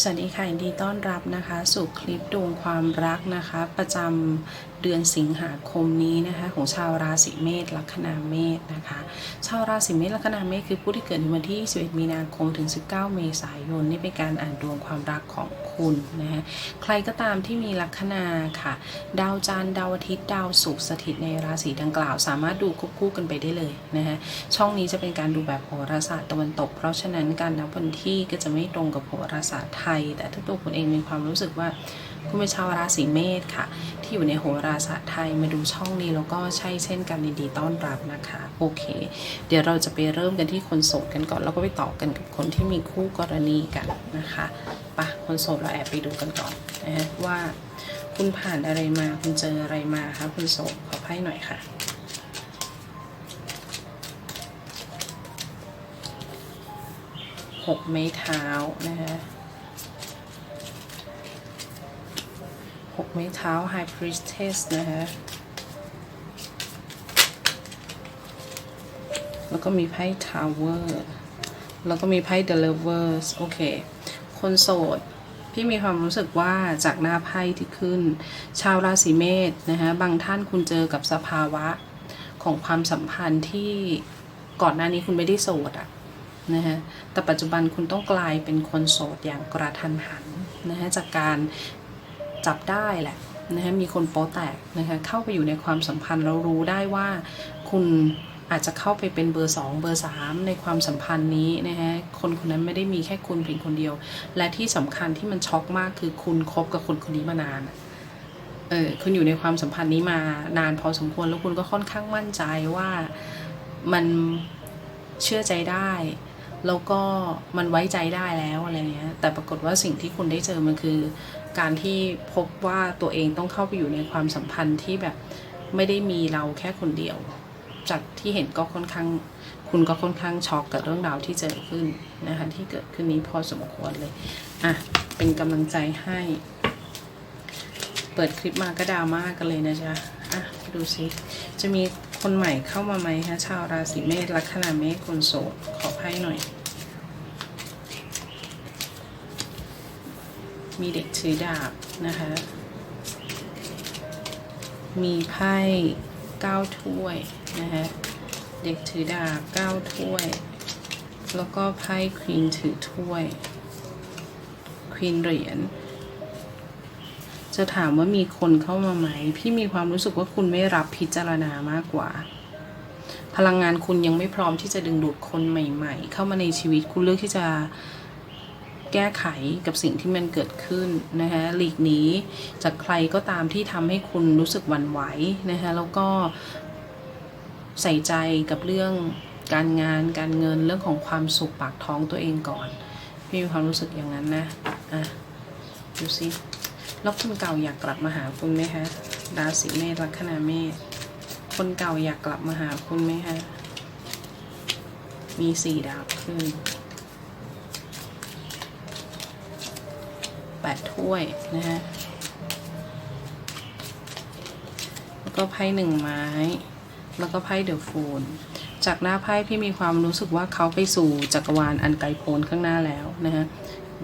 สวัสดีค่ะยินดีต้อนรับนะคะ สู่คลิปดวงความรักนะคะ ประจำเดือนสิงหาคมนี้นะคะของชาวราศีเมษลัคนาเมษนะคะ ชาวราศีเมษลัคนาเมษคือผู้ที่เกิดในวันที่ 21 มีนาคมถึง 19 เมษายนนี่เป็นการอ่านดวงความรักของคุณนะคะใครก็ตามที่มีลัคนาค่ะ ดาวจันทร์ดาวอาทิตย์ดาวศุกร์สถิตในราศีดังกล่าว สามารถดูควบคู่กันไปได้เลยนะคะช่องนี้จะเป็นการดูแบบโหราศาสตร์ตะวันตก เพราะฉะนั้นการนับวันที่ก็จะไม่ตรงกับโหราศาสตร์ไทย แต่ถ้าตัวคุณเองมีความรู้สึกว่าคุณเป็นชาวราศีเมษค่ะ ที่อยู่ในโหราศาสตร์ไทยมาดูช่องนี้แล้วก็ใช่เช่นกันดีต้อนรับนะคะ โอเค เดี๋ยวเราจะไปเริ่มกันที่คนโสดกันก่อน แล้วก็ไปต่อกันกับคนที่มีคู่กรณีกันนะคะปะคนโสดเราแอบไปดูกันก่อนนะฮะว่าคุณผ่านอะไรมาคุณเจออะไรมาคะคุณโสดขอไพ่หน่อยค่ะหกไม้เท้านะคะ หกไม้เท้า High Priestess นะคะแล้วก็มีไพ่ Tower แล้วก็มีไพ่ The Lovers โอเค คนโสด พี่มีความรู้สึกว่าจากหน้าไพ่ที่ขึ้น ชาวราศีเมษนะคะบางท่านคุณเจอกับสภาวะของความสัมพันธ์ที่ก่อนหน้านี้คุณไม่ได้โสดอะนะฮะแต่ปัจจุบันคุณต้องกลายเป็นคนโสดอย่างกระทันหันนะฮะจากการ จับได้แหละนะคะมีคนโป๊แตกนะคะเข้าไปอยู่ในความสัมพันธ์แล้วรู้ได้ว่าคุณอาจจะเข้าไปเป็นเบอร์สองเบอร์สามในความสัมพันธ์นี้นะคะคนคนนั้นไม่ได้มีแค่คุณเพียงคนเดียว และที่สำคัญที่มันช็อกมากคือคุณคบกับคนคนนี้มานานเออคุณอยู่ในความสัมพันธ์นี้มานานพอสมควรแล้วคุณก็ค่อนข้างมั่นใจว่ามันเชื่อใจได้ แล้วก็มันไว้ใจได้แล้วอะไรเงี้ยแต่ปรากฏว่าสิ่งที่คุณได้เจอมันคือ การที่พบว่าตัวเองต้องเข้าไปอยู่ในความสัมพันธ์ที่แบบไม่ได้มีเราแค่คนเดียว จากที่เห็นก็ค่อนข้าง คุณก็ค่อนข้างช็อกกับเรื่องราวที่เจอขึ้นนะคะที่เกิดขึ้นนี้พอสมควรเลยอะเป็นกำลังใจให้ เปิดคลิปมาก็ดราม่ากันเลยนะจ๊ะอะดูสิจะมีคนใหม่เข้ามาไหมคะชาวราศีเมษลัคนาเมษคนโสดขอไพ่หน่อย มีเด็กถือดาบนะคะ มีไพ่เก้าถ้วยนะคะเด็กถือดาบเก้าถ้วย แล้วก็ไพ่ควีนถือถ้วยควีนเหรียญจะถามว่ามีคนเข้ามาไหม พี่มีความรู้สึกว่าคุณไม่รับพิจารณามากกว่า พลังงานคุณยังไม่พร้อมที่จะดึงดูดคนใหม่ ๆ เข้ามาในชีวิตคุณเลือกที่จะ แก้ไขกับสิ่งที่มันเกิดขึ้นนะคะหลีกหนีจากใครก็ตามที่ทำให้คุณรู้สึกหวั่นไหวนะคะแล้วก็ใส่ใจกับเรื่องการงานการเงินเรื่องของความสุขปากท้องตัวเองก่อน พี่มีความรู้สึกอย่างนั้นนะอะดูสิแล้วคนเก่าอยากกลับมาหาคุณไหมคะราศีเมษลัคนาเมษคนเก่าอยากกลับมาหาคุณไหมคะมีสี่ดาบขึ้น 8 ถ้วยนะฮะ แล้วก็ไพ่หนึ่งไม้ แล้วก็ไพ่เดอะฟูลจากหน้าไพ่พี่มีความรู้สึกว่าเขาไปสู่จักรวาลอันไกลโพ้นข้างหน้าแล้วนะฮะ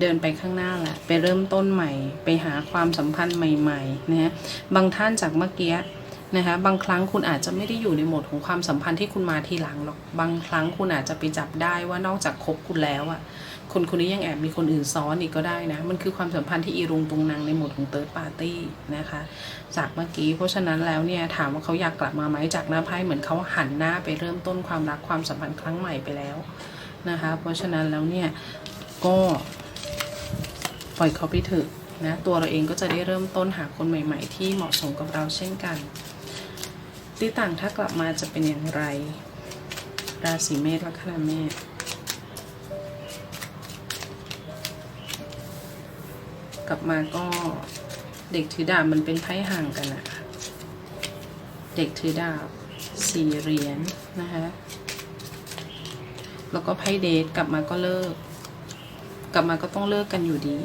เดินไปข้างหน้าแหละไปเริ่มต้นใหม่ ไปหาความสัมพันธ์ใหม่ๆนะฮะบางท่านจากเมื่อกี้ นะคะบางครั้งคุณอาจจะไม่ได้อยู่ในโหมดของความสัมพันธ์ที่คุณมาทีหลังหรอกบางครั้งคุณอาจจะไปจับได้ว่านอกจากคบคุณแล้วอะคนคนนี้ยังแอบมีคนอื่นซ้อนอีกก็ได้นะ มันคือความสัมพันธ์ที่อีรุงตุงนางในโหมดของเติร์ดปาร์ตี้นะคะ จากเมื่อกี้เพราะฉะนั้นแล้วเนี่ยถามว่าเขาอยากกลับมาไหมจากหน้าไพ่เหมือนเขาหันหน้าไปเริ่มต้นความรักความสัมพันธ์ครั้งใหม่ไปแล้วนะคะ เพราะฉะนั้นแล้วเนี่ยก็ปล่อยเขาไปเถอะนะตัวเราเองก็จะได้เริ่มต้นหาคนใหม่ ๆ ที่เหมาะสมกับเราเช่นกัน ติต่างถ้ากลับมาจะเป็นอย่างไร ราศีเมษลัคนาเมษกลับมาก็เด็กถือดาบมันเป็นไพ่ห่างกันอะเด็กถือดาบสี่เหรียญนะคะแล้วก็ไพ่เดทกลับมาก็เลิก กลับมาก็ต้องเลิกกันอยู่ดี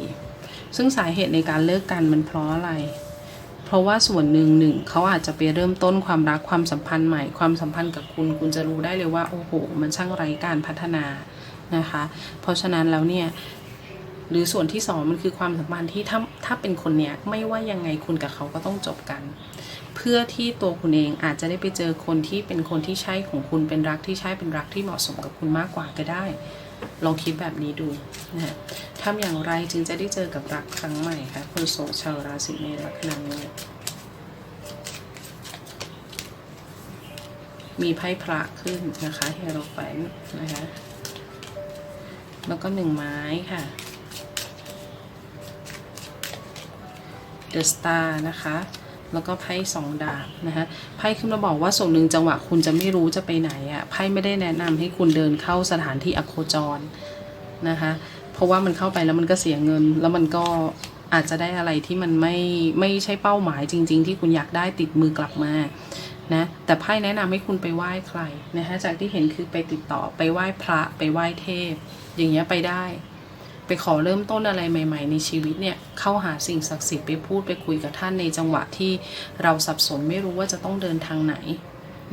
ซึ่งสาเหตุในการเลิกกันมันเพราะอะไร เพราะว่าส่วนหนึ่งหนึ่งเขาอาจจะไปเริ่มต้นความรักความสัมพันธ์ใหม่ความสัมพันธ์กับคุณ คุณจะรู้ได้เลยว่า โอ้โห มันช่างไร้การพัฒนานะคะ เพราะฉะนั้นแล้วเนี่ยหรือส่วนที่สองมันคือความสัมพันธ์ที่ถ้าถ้าเป็นคนเนี้ยไม่ว่ายังไงคุณกับเขาก็ต้องจบกัน เพื่อที่ตัวคุณเองอาจจะได้ไปเจอคนที่เป็นคนที่ใช่ของคุณเป็นรักที่ใช่เป็นรักที่เหมาะสมกับคุณมากกว่าก็ได้ ลองคิดแบบนี้ดูนะฮะทำอย่างไรจึงจะได้เจอกับรักครั้งใหม่คะคนโสดชาวราศีเมษลัคนาเมษมีไพ่พระขึ้นนะคะเฮโรแฟนนะคะ แล้วก็หนึ่งไม้ค่ะ The Star นะคะ แล้วก็ไพ่สองดาบนะคะไพ่ขึ้นมาบอกว่าส่วนหนึ่งจังหวะคุณจะไม่รู้จะไปไหนอะ่ะไพ่ไม่ได้แนะนำให้คุณเดินเข้าสถานที่อโคจรนะคะเพราะว่ามันเข้าไปแล้วมันก็เสียเงิน แล้วมันก็อาจจะได้อะไรที่มันไม่ไม่ใช่เป้าหมายจริง ๆ ที่คุณอยากได้ติดมือกลับมานะแต่ไพ่แนะนำให้คุณไปไหว้ใครนะคะจากที่เห็นคือไปติดต่อไปไหว้พระไปไหว้เทพ อย่างเงี้ยไปได้ ไปขอเริ่มต้นอะไรใหม่ ๆ ในชีวิตเนี่ยเข้าหาสิ่งศักดิ์สิทธิ์ไปพูดไปคุยกับท่านในจังหวะที่เราสับสนไม่รู้ว่าจะต้องเดินทางไหน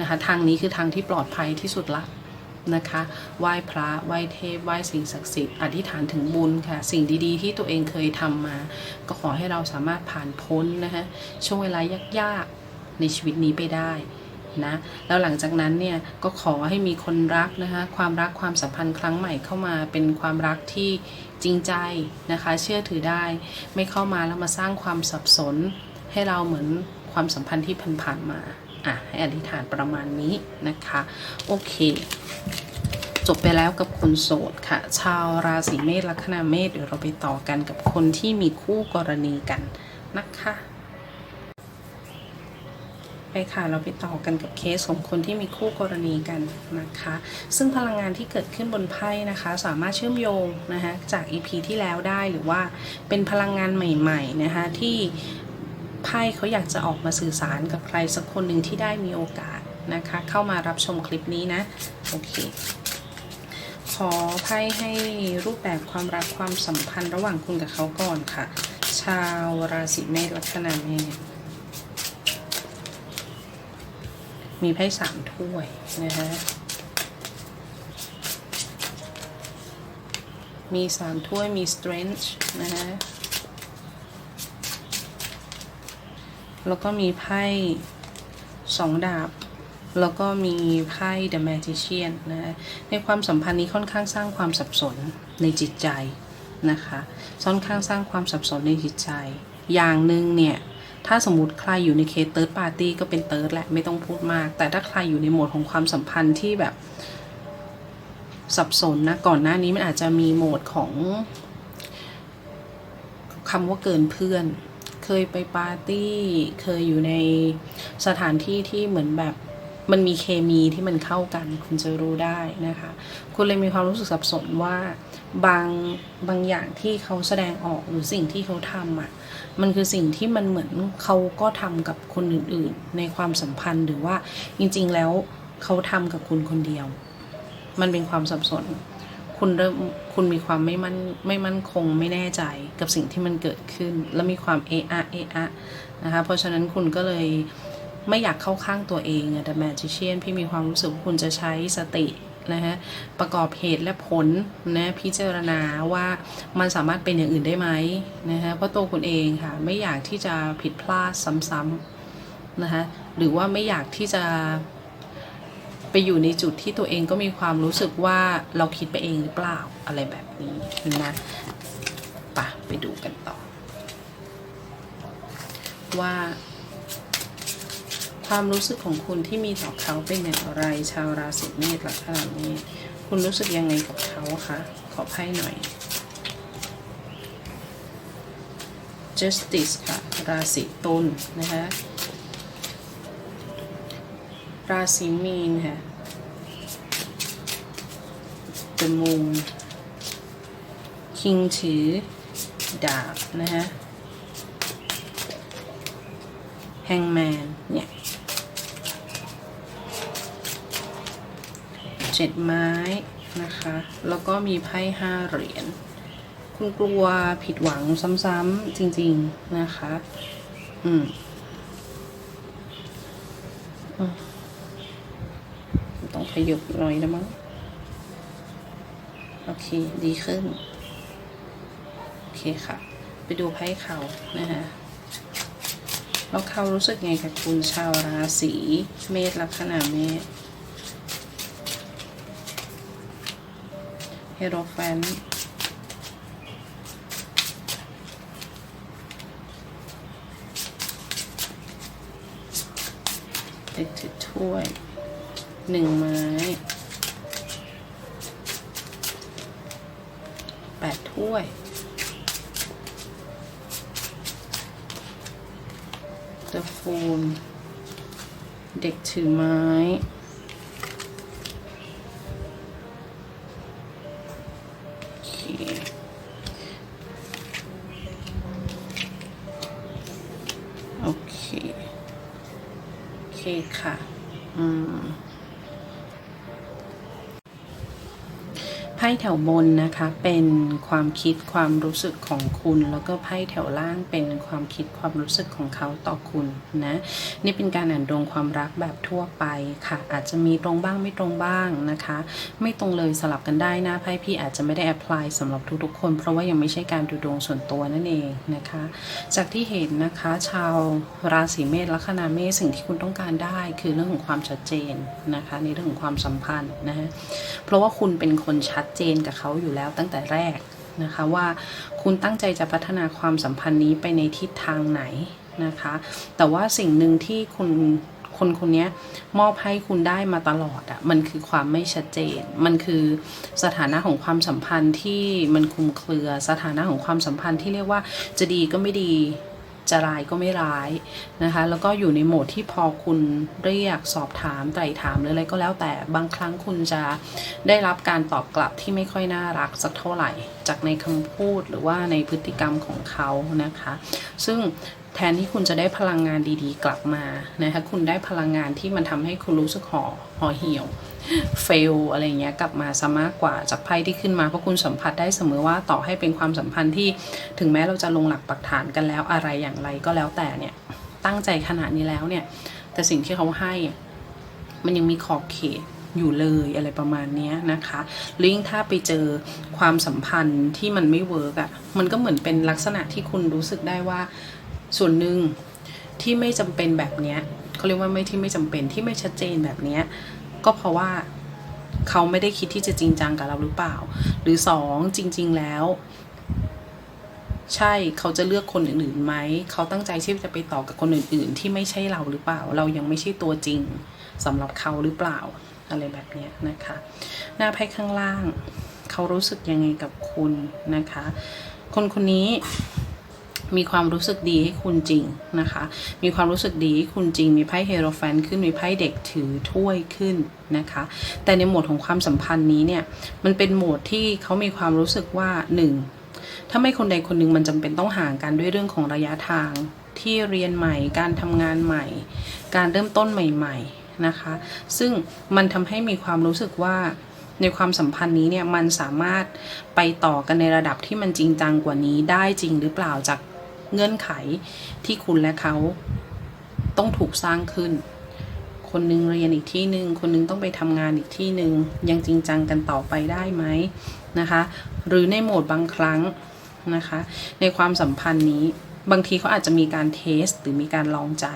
นะคะทางนี้คือทางที่ปลอดภัยที่สุดละนะคะไหว้พระไหว้เทพไหว้สิ่งศักดิ์สิทธิ์อธิษฐานถึงบุญค่ะ สิ่งดีๆ ที่ตัวเองเคยทำมา ก็ขอให้เราสามารถผ่านพ้นนะคะช่วงเวลายากๆในชีวิตนี้ไปได้นะแล้วหลังจากนั้นเนี่ยก็ขอให้มีคนรักนะคะความรักความสัมพันธ์ครั้งใหม่เข้ามาเป็นความรักที่ จริงใจนะคะ เชื่อถือได้ ไม่เข้ามาแล้วมาสร้างความสับสน ให้เราเหมือนความสัมพันธ์ที่ผ่านๆมาอะให้อธิษฐานประมาณนี้นะคะ โอเคจบไปแล้วกับคนโสดค่ะ ชาวราศีเมษลัคนาเมษเดี๋ยวเราไปต่อกันกับคนที่มีคู่กรณีกันนะคะ ไปค่ะเราไปต่อกันกับเคสของคนที่มีคู่กรณีกันนะคะ ซึ่งพลังงานที่เกิดขึ้นบนไพ่นะคะ สามารถเชื่อมโยงนะคะจาก EP ที่แล้วได้หรือว่าเป็นพลังงานใหม่ๆนะคะที่ไพ่เขาอยากจะออกมาสื่อสารกับใครสักคนหนึ่งที่ได้มีโอกาสนะคะ เข้ามารับชมคลิปนี้นะโอเคขอไพ่ให้รูปแบบความรักความสัมพันธ์ระหว่างคุณกับเขาก่อนค่ะ ชาวราศีเมษลัคนาเมษ มีไพ่สามถ้วยนะฮะ มีสามถ้วย มี strength นะฮะ แล้วก็มีไพ่สองดาบ แล้วก็มีไพ่ the magician นะฮะในความสัมพันธ์นี้ค่อนข้างสร้างความสับสนในจิตใจนะคะค่อนข้างสร้างความสับสนในจิตใจ อย่างหนึ่งเนี่ย ถ้าสมมติใครอยู่ในเคสเติร์ดปาร์ตี้ก็เป็นเติร์ดแหละไม่ต้องพูดมาก แต่ถ้าใครอยู่ในโหมดของความสัมพันธ์ที่แบบ สับสนนะก่อนหน้านี้มันอาจจะมีโหมดของคำว่าเกินเพื่อน เคยไปปาร์ตี้ เคยอยู่ในสถานที่ที่เหมือนแบบมันมีเคมีที่มันเข้ากัน คุณจะรู้ได้นะคะ คุณเลยมีความรู้สึกสับสนว่าบางบางอย่างที่เขาแสดงออกหรือสิ่งที่เขาทำอะ มันคือสิ่งที่มันเหมือนเขาก็ทำกับคนอื่นๆ ในความสัมพันธ์หรือว่าจริงๆแล้วเขาทำกับคุณคนเดียว มันเป็นความสับสน คุณเริ่มคุณมีความไม่มั่นไม่มั่นคงไม่แน่ใจกับสิ่งที่มันเกิดขึ้น แล้วมีความเอะอะเอะอะนะคะเพราะฉะนั้นคุณก็เลยไม่อยากเข้าข้างตัวเองอะแต่แมจิเชียนพี่มีความรู้สึกว่าคุณจะใช้สติ นะฮะประกอบเหตุและผลนะพิจารณาว่ามันสามารถเป็นอย่างอื่นได้ไหมนะฮะเพราะตัวคุณเองค่ะไม่อยากที่จะผิดพลาดซ้ำๆนะคะหรือว่าไม่อยากที่จะไปอยู่ในจุดที่ตัวเองก็มีความรู้สึกว่าเราคิดไปเองหรือเปล่าอะไรแบบนี้นะปะไปดูกันต่อ ว่า ความรู้สึกของคุณที่มีต่อเขาเป็นอย่างไร ชาวราศีเมษลักษณะนี้คุณรู้สึกยังไงกับเขาคะขอไพ่หน่อย justice ค่ะ ราศีตุลนะคะราศีมีนค่ะ the moon คิงถือดาบนะฮะแฮงแมนเนี่ย เจ็ดไม้นะคะ แล้วก็มีไพ่ห้าเหรียญ คุณกลัวผิดหวังซ้ำๆจริงๆนะคะ อืมต้องขยับหน่อยนะมั้ง โอเค ดีขึ้น โอเคค่ะ ไปดูไพ่เขานะคะแล้วเขารู้สึกไงกับคุณชาวราศีเมษลัคนาเมษ เฮโรแฟนเด็กถือถ้วยหนึ่งไม้แปดถ้วยเดอะฟูนเด็กถือไม้ โอเค โอเคค่ะ แถวบนนะคะเป็นความคิดความรู้สึกของคุณ แล้วก็ไพ่แถวล่างเป็นความคิดความรู้สึกของเขาต่อคุณนะนี่เป็นการอ่านดวงความรักแบบทั่วไปค่ะ อาจจะมีตรงบ้างไม่ตรงบ้างนะคะ ไม่ตรงเลยสลับกันได้นะไพ่พี่อาจจะไม่ได้แอพพลายสำหรับทุกๆคน เพราะว่ายังไม่ใช่การดูดวงส่วนตัวนั่นเองนะคะ จากที่เห็นนะคะชาวราศีเมษลัคนาเมษสิ่งที่คุณต้องการได้คือเรื่องของความชัดเจนนะคะในเรื่องของความสัมพันธ์นะฮะเพราะว่าคุณเป็นคนชัดเจนกับเขาอยู่แล้วตั้งแต่แรกนะคะว่าคุณตั้งใจจะพัฒนาความสัมพันธ์นี้ไปในทิศทางไหนนะคะ แต่ว่าสิ่งหนึ่งที่คุณคนคนนี้มอบให้คุณได้มาตลอดอะมันคือความไม่ชัดเจน มันคือสถานะของความสัมพันธ์ที่มันคลุมเครือสถานะของความสัมพันธ์ที่เรียกว่าจะดีก็ไม่ดี จะร้ายก็ไม่ร้ายนะคะ แล้วก็อยู่ในโหมดที่พอคุณเรียกสอบถามไตร่ถามหรืออะไรก็แล้วแต่บางครั้งคุณจะได้รับการตอบกลับที่ไม่ค่อยน่ารักสักเท่าไหร่ จากในคำพูดหรือว่าในพฤติกรรมของเขานะคะ ซึ่งแทนที่คุณจะได้พลังงานดีๆ กลับมานะคะคุณได้พลังงานที่มันทำให้คุณรู้สึกห่อห่อเหี่ยว เฟลอะไรเงี้ยกลับมาซะมากกว่าจากไพ่ที่ขึ้นมาเพราะคุณสัมผัสได้เสมอว่าต่อให้เป็นความสัมพันธ์ที่ถึงแม้เราจะลงหลักปักฐานกันแล้วอะไรอย่างไรก็แล้วแต่เนี่ยตั้งใจขนาดนี้แล้วเนี่ย แต่สิ่งที่เขาให้มันยังมีขอบเขตอยู่เลยอะไรประมาณนี้นะคะหรือยิ่งถ้าไปเจอความสัมพันธ์ที่มันไม่เวิร์กอะ่ะ มันก็เหมือนเป็นลักษณะที่คุณรู้สึกได้ว่า ส่วนหนึ่งที่ไม่จำเป็นแบบเนี้ยเขาเรียกว่าไม่ที่ไม่จำเป็นที่ไม่ชัดเจนแบบเนี้ย ก็เพราะว่าเขาไม่ได้คิดที่จะจริงจังกับเราหรือเปล่า หรือสองจริง ๆแล้ว ใช่เขาจะเลือกคนอื่นๆไหมเขาตั้งใจที่จะไปต่อกับคนอื่น ๆ ที่ไม่ใช่เราหรือเปล่า เรายังไม่ใช่ตัวจริงสำหรับเขาหรือเปล่าอะไรแบบนี้นะคะ หน้าไพ่ข้างล่าง เขารู้สึกยังไงกับคุณนะคะ คนคนนี้ มีความรู้สึกดีให้คุณจริงนะคะ มีความรู้สึกดีให้คุณจริง มีไพ่เฮโรแฟนขึ้น มีไพ่เด็กถือถ้วยขึ้นนะคะ แต่ในโหมดของความสัมพันธ์นี้เนี่ย มันเป็นโหมดที่เขามีความรู้สึกว่าหนึ่งถ้าไม่คนใดคนหนึ่งมันจำเป็นต้องห่างกันด้วยเรื่องของระยะทาง ที่เรียนใหม่ การทำงานใหม่ การเริ่มต้นใหม่ๆนะคะ ซึ่งมันทำให้มีความรู้สึกว่าในความสัมพันธ์นี้เนี่ยมันสามารถไปต่อกันในระดับที่มันจริงจังกว่านี้ได้จริงหรือเปล่าจาก เงื่อนไขที่คุณและเขาต้องถูกสร้างขึ้น คนหนึงเรียนอีกที่หนึ่งคนหนึงต้องไปทำงานอีกที่หนึ่งยังจริงจังกันต่อไปได้ไหมนะคะ หรือในโหมดบางครั้งนะคะ ในความสัมพันธ์นี้บางทีเขาอาจจะมีการเทสหรือมีการลองใจ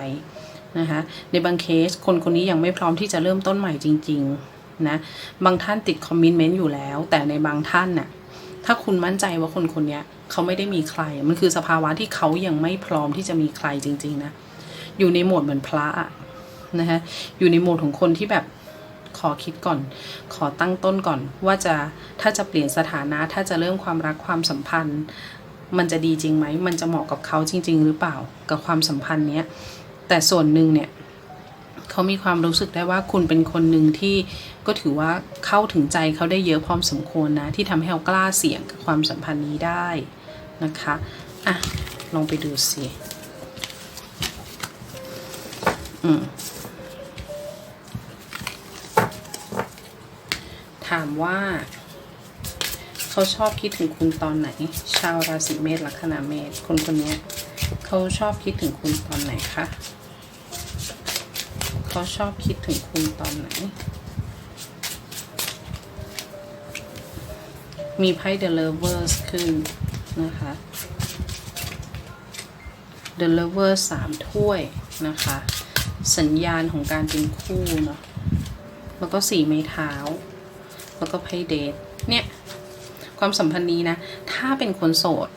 นะคะในบางเคสคนคนนี้ยังไม่พร้อมที่จะเริ่มต้นใหม่จริง ๆ นะ บางท่านติดคอมมิชเมนต์อยู่แล้ว แต่ในบางท่านน่ะ ถ้าคุณมั่นใจว่าคนคนนี้เขาไม่ได้มีใคร มันคือสภาวะที่เขายังไม่พร้อมที่จะมีใครจริง ๆ นะ อยู่ในโหมดเหมือนพระอะนะคะอยู่ในโหมดของคนที่แบบขอคิดก่อน ขอตั้งต้นก่อน ว่าจะถ้าจะเปลี่ยนสถานะ ถ้าจะเริ่มความรักความสัมพันธ์ มันจะดีจริงไหม มันจะเหมาะกับเขาจริง ๆ หรือเปล่า กับความสัมพันธ์เนี้ย แต่ส่วนหนึ่งเนี่ย เขามีความรู้สึกได้ว่าคุณเป็นคนหนึ่งที่ก็ถือว่าเข้าถึงใจเขาได้เยอะพอสมควรนะ ที่ทำให้เขากล้าเสี่ยงกับความสัมพันธ์นี้ได้นะคะอะลองไปดูสิอืมถามว่าเขาชอบคิดถึงคุณตอนไหน ชาวราศีเมษลัคนาเมษคนคนนี้เขาชอบคิดถึงคุณตอนไหนคะ เขาชอบคิดถึงคุณตอนไหน มีไพ่ The Lovers ขึ้นนะคะ The Lover สามถ้วยนะคะ สัญญาณของการเป็นคู่เนาะ แล้วก็สี่ไม้เท้า แล้วก็ไพ่เดท เนี่ย ความสัมพันธ์นี้นะ ถ้าเป็นคนโสด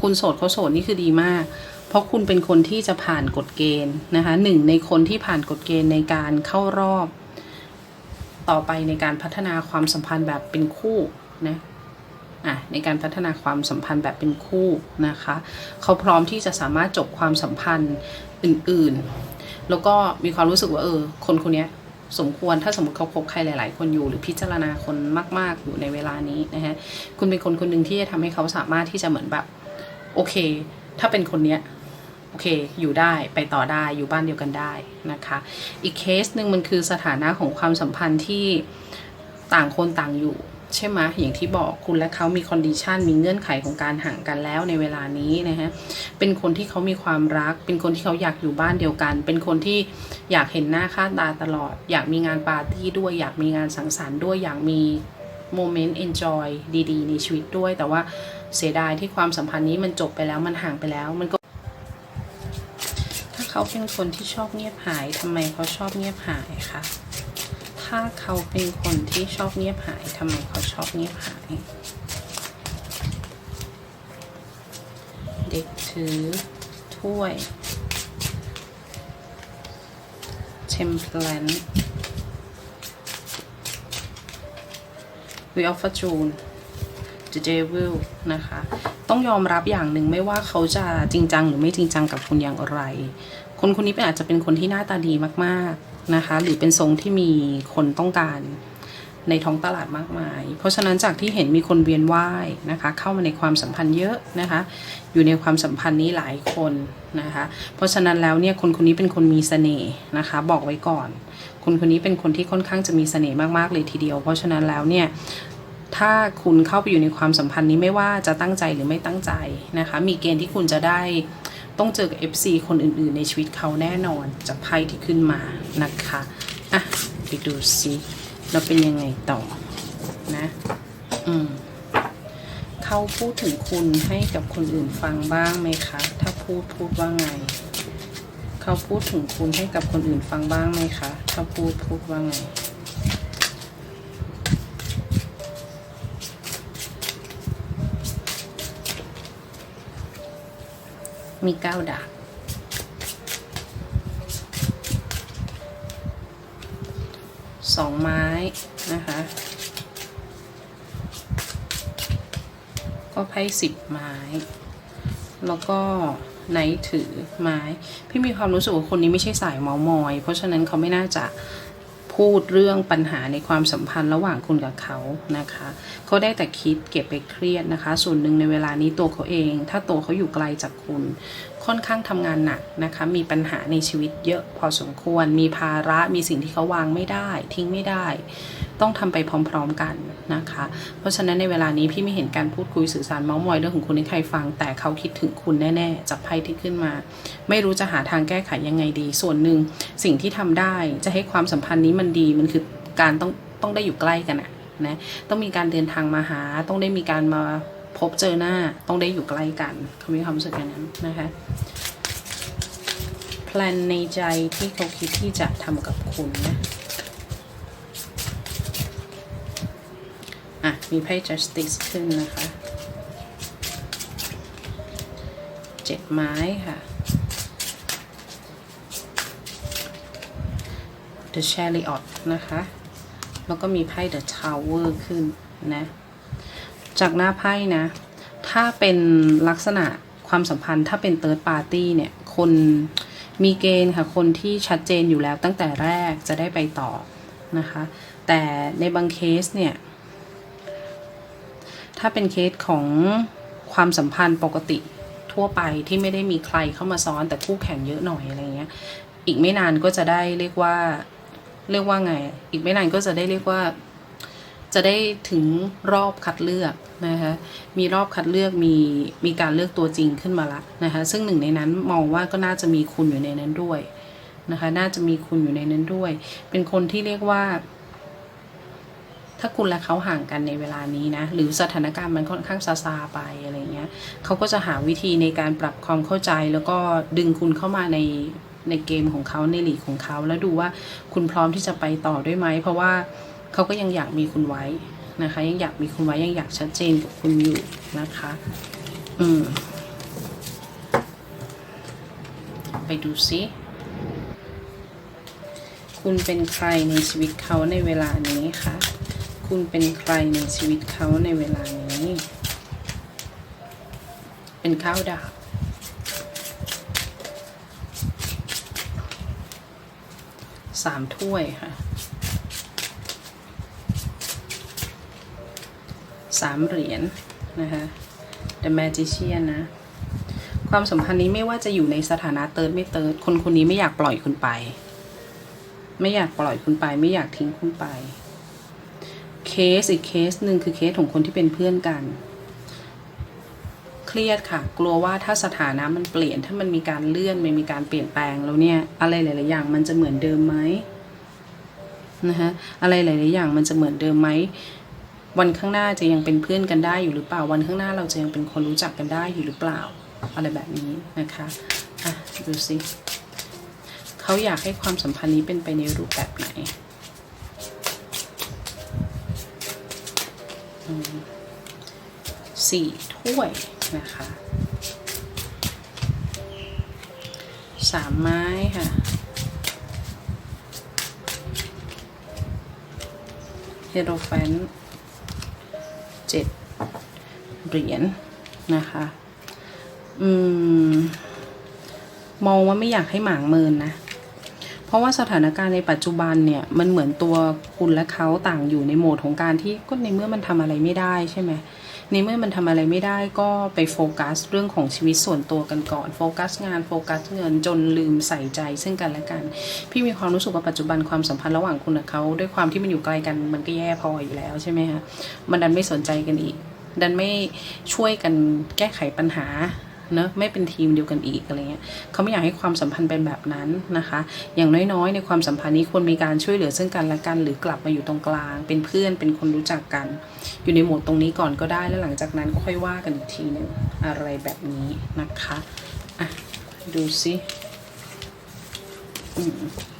คุณโสดเขาโสดนี่คือดีมาก เพราะคุณเป็นคนที่จะผ่านกฎเกณฑ์นะคะหนึ่งในคนที่ผ่านกฎเกณฑ์ในการเข้ารอบ ต่อไปในการพัฒนาความสัมพันธ์แบบเป็นคู่นะอะในการพัฒนาความสัมพันธ์แบบเป็นคู่นะคะเขาพร้อมที่จะสามารถจบความสัมพันธ์อื่นๆ แล้วก็มีความรู้สึกว่าเออคนคนนี้สมควรถ้าสมมติเขาคบใครหลาย ๆ คนอยู่ หรือพิจารณาคนมาก ๆ อยู่ในเวลานี้นะฮะคุณเป็นคนคนหนึ่งที่จะทำให้เขาสามารถที่จะเหมือนแบบ โอเค ถ้าเป็นคนเนี้ย โอเค อยู่ได้ไปต่อได้อยู่บ้านเดียวกันได้นะคะ อีกเคสหนึ่งมันคือสถานะของความสัมพันธ์ที่ต่างคนต่างอยู่ใช่ไหมอย่างที่บอกคุณและเขามีคอนดิชันมีเงื่อนไขของการห่างกันแล้วในเวลานี้นะฮะ เป็นคนที่เขามีความรัก เป็นคนที่เขาอยากอยู่บ้านเดียวกัน เป็นคนที่อยากเห็นหน้าค่าตาตลอด อยากมีงานปาร์ตี้ด้วย อยากมีงานสังสรรค์ด้วย อยากมีโมเมนต์เอนจอยดีๆ ในชีวิตด้วย แต่ว่าเสียดายที่ความสัมพันธ์นี้มันจบไปแล้ว มันห่างไปแล้ว มันก็ เขาเป็นคนที่ชอบเงียบหายทำไมเขาชอบเงียบหายคะถ้าเขาเป็นคนที่ชอบเงียบหายทำไมเขาชอบเงียบหาย เด็กถือถ้วย temperance wheel of fortune the devil นะคะ ต้องยอมรับอย่างหนึ่งไม่ว่าเขาจะจริงจังหรือไม่จริงจังกับคุณอย่างไร คนคนนี้เป็นอาจจะเป็นคนที่หน้าตาดีมากๆนะคะ หรือเป็นทรงที่มีคนต้องการในท้องตลาดมากมาย เพราะฉะนั้นจากที่เห็นมีคนเวียนว่ายนะคะ เข้ามาในความสัมพันธ์เยอะนะคะ อยู่ในความสัมพันธ์นี้หลายคนนะคะ เพราะฉะนั้นแล้วเนี่ยคนคนนี้เป็นคนมีเสน่ห์นะคะ บอกไว้ก่อน คนคนนี้เป็นคนที่ค่อนข้างจะมีเสน่ห์มากๆเลยทีเดียว เพราะฉะนั้นแล้วเนี่ยถ้าคุณเข้าไปอยู่ในความสัมพันธ์นี้ไม่ว่าจะตั้งใจหรือไม่ตั้งใจนะคะ มีเกณฑ์ที่คุณจะได้ ต้องเจอกับ FC คนอื่นๆ ในชีวิตเขาแน่นอนจากไพ่ที่ขึ้นมานะคะอะไปดูซิเราเป็นยังไงต่อนะ อืมเขาพูดถึงคุณให้กับคนอื่นฟังบ้างไหมคะ ถ้าพูดพูดว่าไง เขาพูดถึงคุณให้กับคนอื่นฟังบ้างไหมคะ ถ้าพูดพูดว่าไง มีเก้าดาบสองไม้นะคะ ก็ไพ่สิบไม้ แล้วก็ไนท์ถือไม้ พี่มีความรู้สึกว่าคนนี้ไม่ใช่สายเมามอย เพราะฉะนั้นเขาไม่น่าจะ พูดเรื่องปัญหาในความสัมพันธ์ระหว่างคุณกับเขานะคะเขาได้แต่คิดเก็บไปเครียดนะคะ ส่วนหนึ่งในเวลานี้ตัวเขาเอง ถ้าตัวเขาอยู่ไกลจากคุณ ค่อนข้างทำงานหนักนะคะ มีปัญหาในชีวิตเยอะพอสมควร มีภาระ มีสิ่งที่เขาวางไม่ได้ ทิ้งไม่ได้ ต้องทำไปพร้อมๆกันนะคะ เพราะฉะนั้นในเวลานี้พี่ไม่เห็นการพูดคุยสื่อสารเมาส์มอยเรื่องของคุณให้ใครฟัง แต่เขาคิดถึงคุณแน่ๆจากไพ่ที่ขึ้นมา ไม่รู้จะหาทางแก้ไขยังไงดี ส่วนหนึ่งสิ่งที่ทำได้จะให้ความสัมพันธ์นี้มันดีมันคือการต้องต้องได้อยู่ใกล้กันอะนะต้องมีการเดินทางมาหา ต้องได้มีการมา พบเจอหน้าต้องได้อยู่ใกล้กันเขามีความรู้สึกอย่างนั้นนะคะแพลนในใจที่เขาคิดที่จะทำกับคุณนะอะ มีไพ่ justice ขึ้นนะคะเจ็ดไม้ค่ะ the chariot นะคะ แล้วก็มีไพ่ the tower ขึ้นนะ จากหน้าไพ่นะ ถ้าเป็นลักษณะความสัมพันธ์ถ้าเป็น third party เนี่ย คนมีเกณฑ์ค่ะ คนที่ชัดเจนอยู่แล้วตั้งแต่แรกจะได้ไปต่อนะคะ แต่ในบางเคสเนี่ย ถ้าเป็นเคสของความสัมพันธ์ปกติทั่วไปที่ไม่ได้มีใครเข้ามาซ้อนแต่คู่แข่งเยอะหน่อยอะไรเงี้ย อีกไม่นานก็จะได้เรียกว่า เรียกว่าไง อีกไม่นานก็จะได้เรียกว่า จะได้ถึงรอบคัดเลือกนะคะมีรอบคัดเลือกมีมีการเลือกตัวจริงขึ้นมาละนะคะซึ่งหนึ่งในนั้นมองว่าก็น่าจะมีคุณอยู่ในนั้นด้วยนะคะน่าจะมีคุณอยู่ในนั้นด้วย เป็นคนที่เรียกว่า ถ้าคุณและเขาห่างกันในเวลานี้นะ หรือสถานการณ์มันค่อนข้างซาซาไปอะไรเงี้ยเขาก็จะหาวิธีในการปรับความเข้าใจ แล้วก็ดึงคุณเข้ามาในในเกมของเขาในหลีกของเขาแล้วดูว่าคุณพร้อมที่จะไปต่อด้วยไหมเพราะว่า เขาก็ยังอยากมีคุณไว้นะคะ ยังอยากมีคุณไว้ยังอยากชัดเจนกับคุณอยู่นะคะ อืม ไปดูซิคุณเป็นใครในชีวิตเขาในเวลานี้คะคุณเป็นใครในชีวิตเขาในเวลานี้ เป็นข้าวดาบสามถ้วยค่ะ สามเหรียญนะคะ The Magician นะ ความสัมพันธ์นี้ไม่ว่าจะอยู่ในสถานะเติร์ดไม่เติร์ดคนคนนี้ไม่อยากปล่อยคุณไป ไม่อยากปล่อยคุณไป ไม่อยากทิ้งคุณไป เคสอีกเคสหนึ่งคือเคสของคนที่เป็นเพื่อนกัน เครียดค่ะ กลัวว่าถ้าสถานะมันเปลี่ยน ถ้ามันมีการเลื่อนมันมีการเปลี่ยนแปลงแล้วเนี่ย อะไรหลาย ๆ อย่างมันจะเหมือนเดิมไหมนะคะอะไรหลาย ๆ อย่างมันจะเหมือนเดิมไหม วันข้างหน้าจะยังเป็นเพื่อนกันได้อยู่หรือเปล่า วันข้างหน้าเราจะยังเป็นคนรู้จักกันได้อยู่หรือเปล่า อะไรแบบนี้นะคะอะดูสิเขาอยากให้ความสัมพันธ์นี้เป็นไปในรูปแบบไหนสี่ถ้วยนะคะสามไม้ค่ะ เฮโรแฟน เหรียญนะคะ อืม มองว่าไม่อยากให้หมางเมินนะ เพราะว่าสถานการณ์ในปัจจุบันเนี่ย มันเหมือนตัวคุณและเขาต่างอยู่ในโหมดของการที่ก็ในเมื่อมันทำอะไรไม่ได้ใช่ไหมในเมื่อมันทำอะไรไม่ได้ก็ไปโฟกัสเรื่องของชีวิตส่วนตัวกันก่อน โฟกัสงานโฟกัสเงินจนลืมใส่ใจซึ่งกันและกัน พี่มีความรู้สึกว่าปัจจุบันความสัมพันธ์ระหว่างคุณกับเขาด้วยความที่มันอยู่ไกลกันมันก็แย่พออยู่แล้วใช่ไหมคะมันดันไม่สนใจกันอีก ดันไม่ช่วยกันแก้ไขปัญหาเนอะไม่เป็นทีมเดียวกันอีกอะไรเงี้ยเขาไม่อยากให้ความสัมพันธ์เป็นแบบนั้นนะคะ อย่างน้อยๆ ในความสัมพันธ์นี้ควรมีการช่วยเหลือซึ่งกันและกัน หรือกลับมาอยู่ตรงกลาง เป็นเพื่อนเป็นคนรู้จักกัน อยู่ในโหมดตรงนี้ก่อนก็ได้แล้วหลังจากนั้นก็ค่อยว่ากันอีกทีหนึ่งอะไรแบบนี้นะคะอะดูสิอืม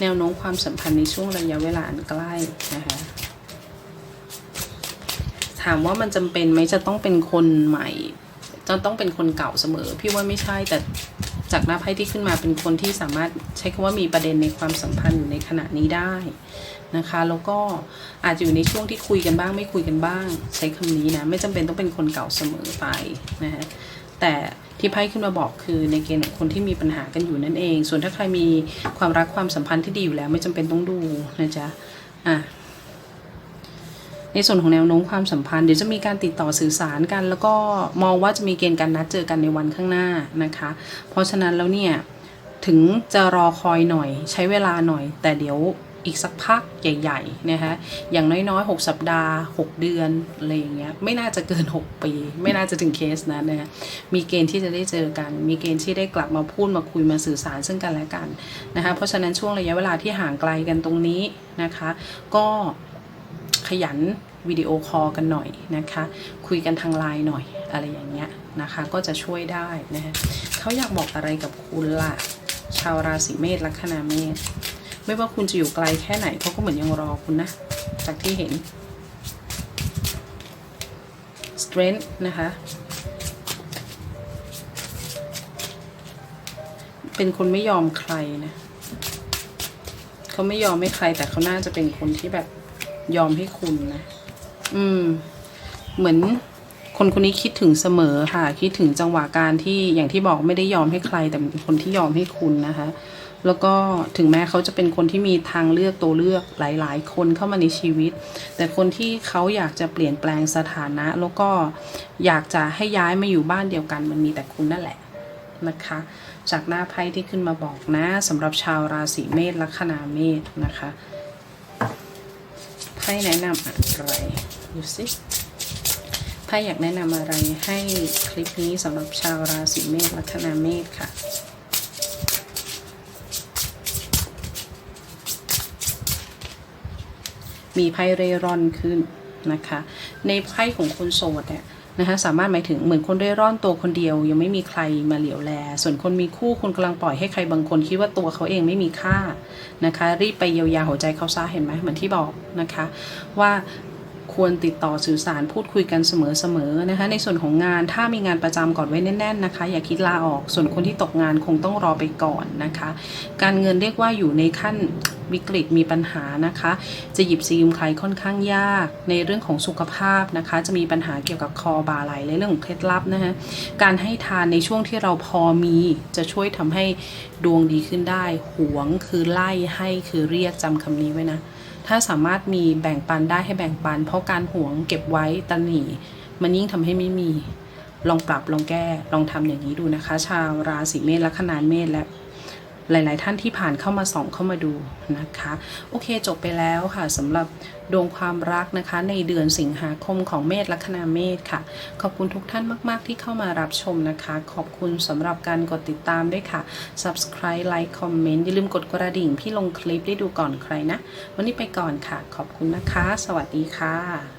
แนวโน้มความสัมพันธ์ในช่วงระยะเวลาอันใกล้นะคะถามว่ามันจำเป็นไหมจะต้องเป็นคนใหม่ จะต้องเป็นคนเก่าเสมอ พี่ว่าไม่ใช่แต่จากหน้าไพ่ที่ขึ้นมาเป็นคนที่สามารถใช้คำว่ามีประเด็นในความสัมพันธ์อยู่ในขณะนี้ได้นะคะ แล้วก็อาจจะอยู่ในช่วงที่คุยกันบ้าง ไม่คุยกันบ้าง ใช้คำนี้นะ ไม่จำเป็นต้องเป็นคนเก่าเสมอไปนะคะ แต่ที่ไพ่ขึ้นมาบอกคือในเกณฑ์ของคนที่มีปัญหากันอยู่นั่นเอง ส่วนถ้าใครมีความรักความสัมพันธ์ที่ดีอยู่แล้ว ไม่จำเป็นต้องดูนะจ๊ะอะในส่วนของแนวโน้มความสัมพันธ์เดี๋ยวจะมีการติดต่อสื่อสารกัน แล้วก็มองว่าจะมีเกณฑ์การนัดเจอกันในวันข้างหน้านะคะ เพราะฉะนั้นแล้วเนี่ยถึงจะรอคอยหน่อยใช้เวลาหน่อย แต่เดี๋ยว อีกสักพักใหญ่ๆนะคะอย่างน้อยๆ 6 สัปดาห์ 6 เดือนอะไรอย่างเงี้ยไม่น่าจะเกิน 6 ปี ไม่น่าจะถึงเคสนั้นนะคะมีเกณฑ์ที่จะได้เจอกัน มีเกณฑ์ที่ได้กลับมาพูดมาคุยมาสื่อสารซึ่งกันและกันนะคะเพราะฉะนั้นช่วงระยะเวลาที่ห่างไกลกันตรงนี้นะคะ ก็ขยันวิดีโอคอลกันหน่อยนะคะ คุยกันทางไลน์หน่อยอะไรอย่างเงี้ยนะคะ ก็จะช่วยได้นะคะเขาอยากบอกอะไรกับคุณล่ะ ชาวราศีเมษลัคนาเมษ ไม่ว่าคุณจะอยู่ไกลแค่ไหนเขาก็เหมือนยังรอคุณนะ จากที่เห็น strength นะคะ เป็นคนไม่ยอมใครนะเขาไม่ยอมให้ใคร แต่เขาน่าจะเป็นคนที่แบบยอมให้คุณนะ อืม เหมือนคนคนนี้คิดถึงเสมอค่ะ คิดถึงจังหวะการที่อย่างที่บอกไม่ได้ยอมให้ใคร แต่เป็นคนที่ยอมให้คุณนะคะ แล้วก็ถึงแม้เขาจะเป็นคนที่มีทางเลือกตัวเลือกหลาย ๆ คนเข้ามาในชีวิต แต่คนที่เขาอยากจะเปลี่ยนแปลงสถานะ แล้วก็อยากจะให้ย้ายมาอยู่บ้านเดียวกัน มันมีแต่คุณนั่นแหละนะคะ จากหน้าไพ่ที่ขึ้นมาบอกนะสำหรับชาวราศีเมษลัคนาเมษนะคะไพ่แนะนำอะไรดูสิถ้าอยากแนะนำอะไรให้คลิปนี้สำหรับชาวราศีเมษลัคนาเมษค่ะ มีไพ่เร่ร่อนขึ้นนะคะ ในไพ่ของคนโสดเนี่ยนะคะสามารถหมายถึงเหมือนคนเร่ร่อนตัวคนเดียว ยังไม่มีใครมาเหลียวแล ส่วนคนมีคู่คุณกำลังปล่อยให้ใครบางคนคิดว่าตัวเขาเองไม่มีค่านะคะ รีบไปเยียวยาหัวใจเขาซะเห็นไหมเหมือนที่บอกนะคะ ว่าควรติดต่อสื่อสารพูดคุยกันเสมอๆนะคะ ในส่วนของงานถ้ามีงานประจำก่อนไว้แน่นๆนะคะ อย่าคิดลาออกส่วนคนที่ตกงานคงต้องรอไปก่อนนะคะ การเงินเรียกว่าอยู่ในขั้น วิกฤตมีปัญหานะคะ จะหยิบซีมใครค่อนข้างยาก ในเรื่องของสุขภาพนะคะ จะมีปัญหาเกี่ยวกับคอบาไหลในเรื่องของเคล็ดลับนะคะการให้ทานในช่วงที่เราพอมี จะช่วยทำให้ดวงดีขึ้นได้หวงคือไล่ให้คือเรียกจำคำนี้ไว้นะถ้าสามารถมีแบ่งปันได้ให้แบ่งปัน เพราะการหวงเก็บไว้ตันหนีมันยิ่งทำให้ไม่มีลองปรับลองแก้ลองทำอย่างนี้ดูนะคะ ชาวราศีเมษและขนานเมษและ หลาย ๆ ท่านที่ผ่านเข้ามาส่องเข้ามาดูนะคะ โอเคจบไปแล้วค่ะสำหรับดวงความรักนะคะ ในเดือนสิงหาคมของเมษลัคนาเมษค่ะ ขอบคุณทุกท่านมาก ๆ ที่เข้ามารับชมนะคะ ขอบคุณสำหรับการกดติดตามด้วยค่ะ subscribe like comment อย่าลืมกดกระดิ่งพี่ลงคลิปได้ดูก่อนใครนะ วันนี้ไปก่อนค่ะ ขอบคุณนะคะ สวัสดีค่ะ